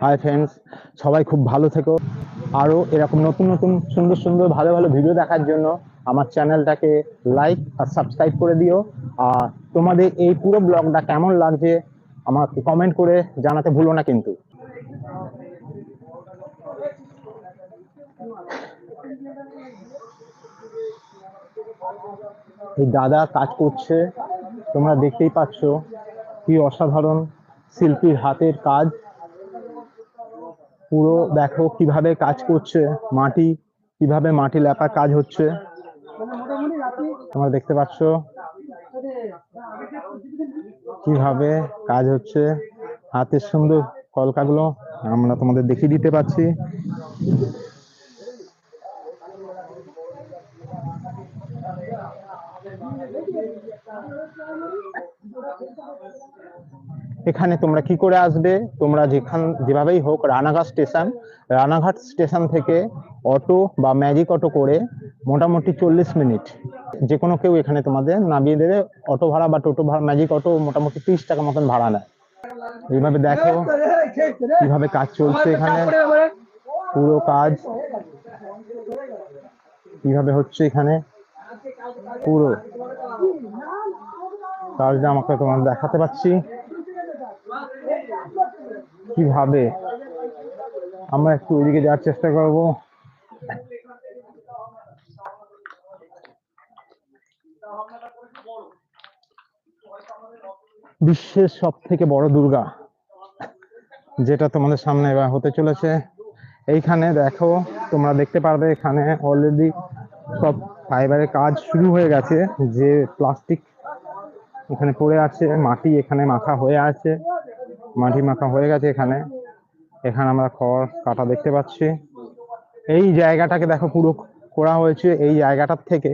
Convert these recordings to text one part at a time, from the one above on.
Hi friends সবাই খুব ভালো থেকো। আরও এরকম নতুন নতুন সুন্দর সুন্দর ভালো ভালো ভিডিও দেখার জন্য আমার চ্যানেলটাকে লাইক আর সাবস্ক্রাইব করে দিও। আর তোমাদের এই পুরো ব্লগটা কেমন লাগছে আমাকে কমেন্ট করে জানাতে ভুলো না কিন্তু। এই দাদা কাজ করছে, তোমরা দেখতেই পাচ্ছ। কি অসাধারণ শিল্পীর হাতের কাজ। পুরো দেখো কীভাবে কাজ করছে, মাটি, কীভাবে মাটি লেপার কাজ হচ্ছে। তোমরা দেখতে পাচ্ছ কীভাবে কাজ হচ্ছে। হাতের সুন্দর কলকাগুলো আমরা তোমাদের দেখিয়ে দিতে পারছি। এখানে তোমরা কি করে আসবে? তোমরা যেখান, যেভাবেই হোক রানাঘাট স্টেশন রানাঘাট স্টেশন থেকে অটো বা ম্যাজিক অটো করে মোটামুটি চল্লিশ মিনিট। যে কোনো কেউ এখানে তোমাদের নামিয়ে দেবে, অটো ভাড়া বা টোটো ভাড়া, ম্যাজিক অটো মোটামুটি তিরিশ টাকা মতন ভাড়া নেয়। এইভাবে দেখো কীভাবে কাজ চলছে এখানে। পুরো কাজ কীভাবে হচ্ছে এখানে। পুরো কাজটা আমাকে তোমার দেখাতে পাচ্ছি। কীভাবে? আমরা একটু ওইদিকে যাওয়ার চেষ্টা করব। বিশ্বের সব থেকে বড় দুর্গা, যেটা তোমাদের সামনে এবার হতে চলেছে। এইখানে দেখো, তোমরা দেখতে পারবে এখানে অলরেডি সব ফাইবারের কাজ শুরু হয়ে গেছে। যে প্লাস্টিক এখানে পড়ে আছে, মাটি এখানে মাখা হয়ে আছে। মাটি মাখা হয়ে গেছে এখানে। এখানে আমরা খড় কাটা দেখতে পাচ্ছি। এই জায়গাটাকে দেখো পুরো করা হয়েছে। এই জায়গাটার থেকে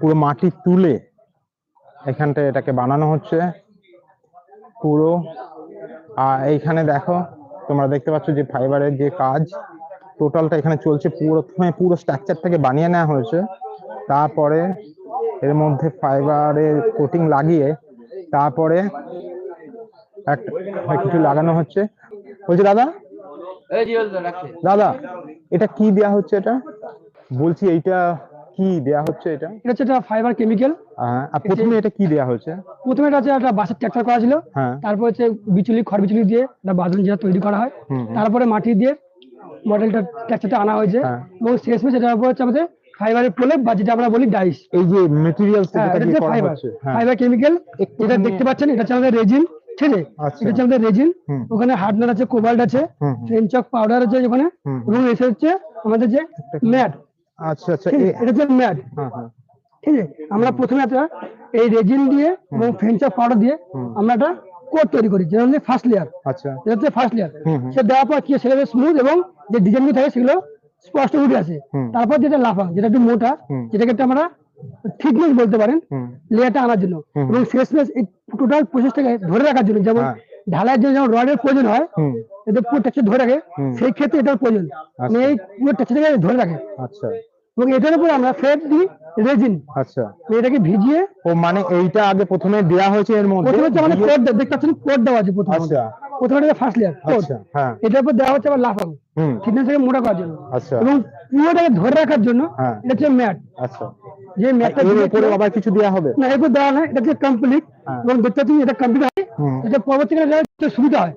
পুরো মাটি তুলে এখানটা এটাকে বানানো হচ্ছে। পুরো। আর এইখানে দেখো, তোমরা দেখতে পাচ্ছ যে ফাইবারের যে কাজ, টোটালটা এখানে চলছে। পুরো পুরো স্ট্রাকচারটাকে বানিয়ে নেওয়া হয়েছে। তারপরে এর মধ্যে ফাইবারের কোটিং লাগিয়ে তারপরে একটা কিছু লাগানো হচ্ছে। বলছি দাদা? দাদা এটা কি দেয়া হচ্ছে এটা? বলছি এইটা কি দেয়া হচ্ছে এটা? এটা হচ্ছে একটা ফাইবার কেমিক্যাল আর প্রথমে এটা কি দেয়া হয়েছে প্রথমে এটা হচ্ছে একটা বাসার ট্রাক্টর করা ছিল। হ্যাঁ। তারপর হচ্ছে বিচুলি খড় বিচুলি দিয়ে একটা বাদন যেটা তৈরি করা হয়। তারপরে মাটি দিয়ে মডেলটা ট্রাক্টরটা আনা হয়েছে। হ্যাঁ। এবং এটার উপর হচ্ছে আমাদের ফাইবারের প্রলেপ বা যেটা আমরা বলি ডাইস এই যে মেটেরিয়ালস হ্যাঁ করা ফাইবার হ্যাঁ। ফাইবার কেমিক্যাল এটা দেখতে পাচ্ছেন এটা হচ্ছে আমাদের রেজিন ঠিক আছে? আচ্ছা। এটা হচ্ছে আমাদের রেজিন ওখানে হার্ডনার আছে কোবাল্ট আছে। ফ্রেঞ্চক পাউডার আছে ওখানে। এবং এসে হচ্ছে আমাদের যে ম্যাট আচ্ছা আচ্ছা। এটা হচ্ছে ম্যাট হ্যাঁ ঠিক আছে? আমরা প্রথমে একটা এই রেজিন দিয়ে এবং ফেন্সার পাউডার দিয়ে আমরা একটা কোট তৈরি করি যেটা হচ্ছে ফার্স্ট লেয়ার আচ্ছা। এটা হচ্ছে ফার্স্ট লেয়ার। সে দেওয়ার পর কি সেটা স্মুথ এবং যে ডিজাইন থাকে সেগুলো স্পষ্ট উঠে আসে। তারপর যেটা লাফা যেটা একটু মোটা যেটাকে একটা আমরা থিকনেস বলতে পারেন লেয়ারটা আনার জন্য। এবং শেষমেশ এই টোটাল প্রসেসটাকে ধরে রাখার জন্য যেমন হ্যাঁ। ঢালাইয়ের জন্য যেমন রডের প্রয়োজন হয় এতে পুরো টেক্সচার ধরে রাখে সেই ক্ষেত্রে এটার প্রয়োজন। মানে এই পুরো টেক্সচারটাকে ধরে রাখে। আচ্ছা। এবং এটার উপর আমরা ফেট দিই রেজিন আচ্ছা। এটাকে ভিজিয়ে ও মানে এইটা আগে প্রথমে দেয়া হয়েছে এর মধ্যে? প্রথমে হচ্ছে দিয়ে- কোড দেখতে পাচ্ছেন কোড দেওয়া আছে প্রথমে আচ্ছা। প্রথমে এটা ফার্স্ট লেয়ার আচ্ছা হ্যাঁ। এটার উপর দেওয়া হচ্ছে আবার লাফাং হুম। ফিটনেস থেকে মোটা করার জন্য। আচ্ছা। এবং পুরোটাকে ধরে রাখার জন্য হ্যাঁ। এটা হচ্ছে ম্যাট। আচ্ছা। যে ম্যাটটা এর উপরে আবার কিছু দেয়া হবে? না এরপর দেওয়া এটা হচ্ছে কমপ্লিট হ্যাঁ। এবং দেখতে এটা কমপ্লিট হয়। এটা পরবর্তীকালে সুবিধা হয়।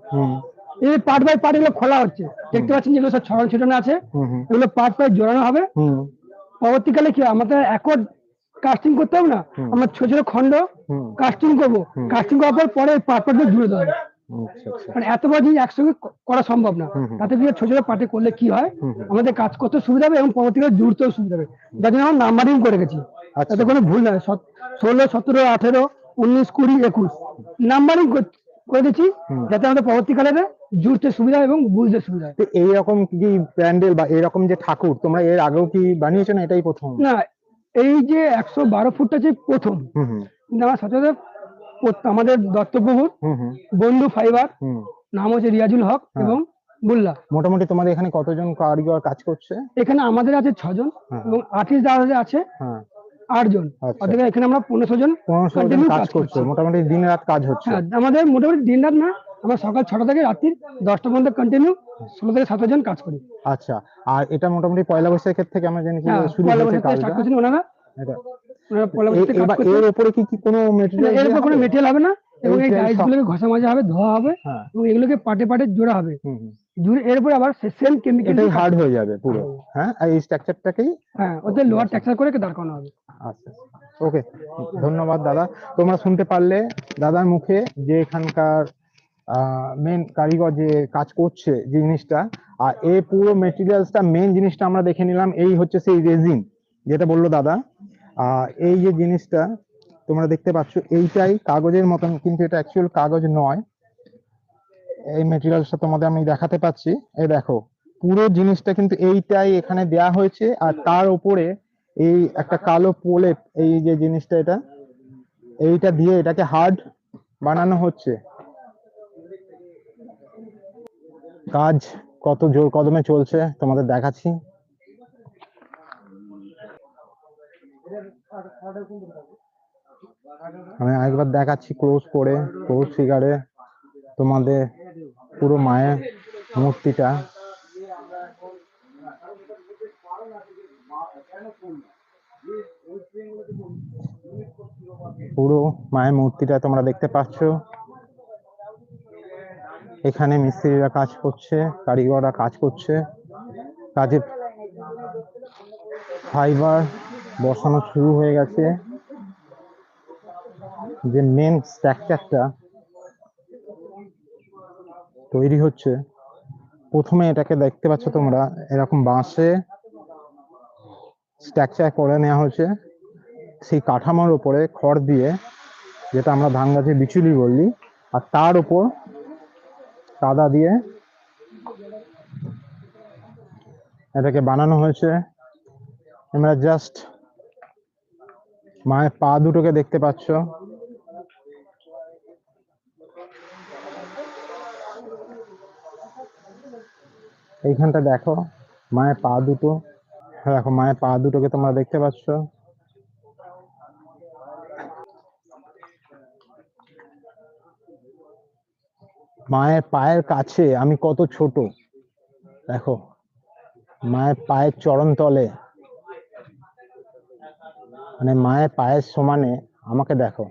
এই পার্ট বাই পার্ট এগুলো খোলা হচ্ছে। দেখতে পাচ্ছেন যেগুলো সব ছড়ানো ছিটানো আছে এগুলো পার্ট পার্ট জোড়ানো হবে। পরবর্তীকালে কি? আমাদের একট কাস্টিং করতে হবে না। আমরা ছোট ছোট খন্ড কাস্টিং করব। কাস্টিং করার পর পরে পার্ট পার্ট জুড়ে দেওয়া মানে এত বড় জিনিস একসঙ্গে করা সম্ভব না। তাতে কি ছোট ছোট পার্টে করলে কি হয়। আমাদের কাজ করতে সুবিধা হবে এবং পরবর্তীকালে জুড়তেও সুবিধা হবে। যার জন্য আমরা নাম্বারিং করে গেছি। আচ্ছা। তাতে কোনো ভুল নয় ষোলো সতেরো আঠেরো উনিশ কুড়ি একুশ। নাম্বারিং করে দিচ্ছি যাতে আমাদের পরবর্তীকালে জুড়তে সুবিধা এবং বুঝতে সুবিধা হয়। তো এইরকম কি প্যান্ডেল বা এরকম যে ঠাকুর তোমরা এর আগেও কি বানিয়েছো না এটাই প্রথম? না এই যে একশো বারো ফুটটা হচ্ছে প্রথম কিন্তু আমার ও- আমাদের হুম বন্ধু ফাইবার নাম হচ্ছে রিয়াজুল হক হ্যাঁ। এবং বুল্লা। মোটামুটি তোমাদের এখানে কতজন কারিগর কাজ করছে? এখানে আমাদের আছে ছজন হ্যাঁ। এবং আর্টিস্ট যারা আছে হ্যাঁ। আটজন। আচ্ছা। অর্থাৎ এখানে আমরা পনেরোশো জন কাজ করছে। মোটামুটি দিন রাত কাজ হচ্ছে। আমাদের মোটামুটি দিন রাত না আমরা সকাল ছটা থেকে রাত্রি দশটা পর্যন্ত কন্টিনিউ ষোলো থেকে সতেরো জন কাজ করি। আচ্ছা আর এটা মোটামুটি পয়লা বৈশাখের থেকে আমরা জানি কি শুরু হয়েছে কাজটা। ওনারা। এর উপরে কি কোনো মেটেরিয়াল এর উপর কোনো মেটেরিয়াল হবে না এবং এই এই টাইলস গুলোকে ঘষা মাজা হবে ধোয়া হবে হ্যাঁ। এবং এগুলোকে পাটে পাটে জোড়া হবে। আবার সেম কেমিক্যাল এটাই হার্ড হয়ে যাবে পুরো। হ্যাঁ আর এই স্ট্রাকচারটাকেই হ্যাঁ ওদের লোয়ার টেক্সচার করে দাঁড় করানো হবে। আচ্ছা ওকে ধন্যবাদ দাদা। তোমরা শুনতে পারলে দাদার মুখে যে এখানকার মেন কারিগর যে কাজ করছে যে জিনিসটা আর এই পুরো মেটেরিয়ালসটা মেন জিনিসটা আমরা দেখে নিলাম এই হচ্ছে সেই রেজিন যেটা বলল দাদা। এই যে জিনিসটা তোমরা দেখতে পাচ্ছ, এইটাই কাগজের মতন, কিন্তু এটা অ্যাকচুয়াল কাগজ নয়। এই মেটেরিয়ালসটা তোমাদের আমি দেখাতে পাচ্ছি। এই দেখো, পুরো জিনিসটা কিন্তু এইটাই এখানে দেয়া হয়েছে, আর তার উপরে এই একটা কালো প্রলেপ এই যে জিনিসটা এটা, এইটা দিয়ে এটাকে হার্ড বানানো হচ্ছে। কাজ কত জোর কদমে চলছে, তোমাদের দেখাচ্ছি। আমি একবার দেখাচ্ছি ক্লোজ করে ক্লোজ ফিগারে তোমাদের পুরো মায়ের মূর্তিটা। পুরো মায়ের মূর্তিটা তোমরা দেখতে পাচ্ছ। এখানে মিস্ত্রিরা কাজ করছে, কারিগররা কাজ করছে। কাজের ফাইবার বসানো শুরু হয়ে গেছে। যে মেন স্ট্রাকচারটা তৈরি হচ্ছে, প্রথমে এটাকে দেখতে পাচ্ছ তোমরা, এরকম বাঁশে স্ট্রাকচার করে নেওয়া হয়েছে। সেই কাঠামোর উপরে খড় দিয়ে, যেটা আমরা ধান গাছের বিচুলি বললি আর তার উপর কাদা দিয়ে এটাকে বানানো হয়েছে। আমরা জাস্ট মায়ের পা দুটোকে দেখতে পাচ্ছ। এইখানটা দেখো মায়ের পা দুটো। হ্যাঁ, দেখো মায়ের পা দুটোকে তোমরা দেখতে পাচ্ছ। মায়ের পায়ের কাছে আমি কত ছোট। দেখো মায়ের পায়ের চরণ তলে মানে মায়ের পায়ের সমানে আমাকে দেখো।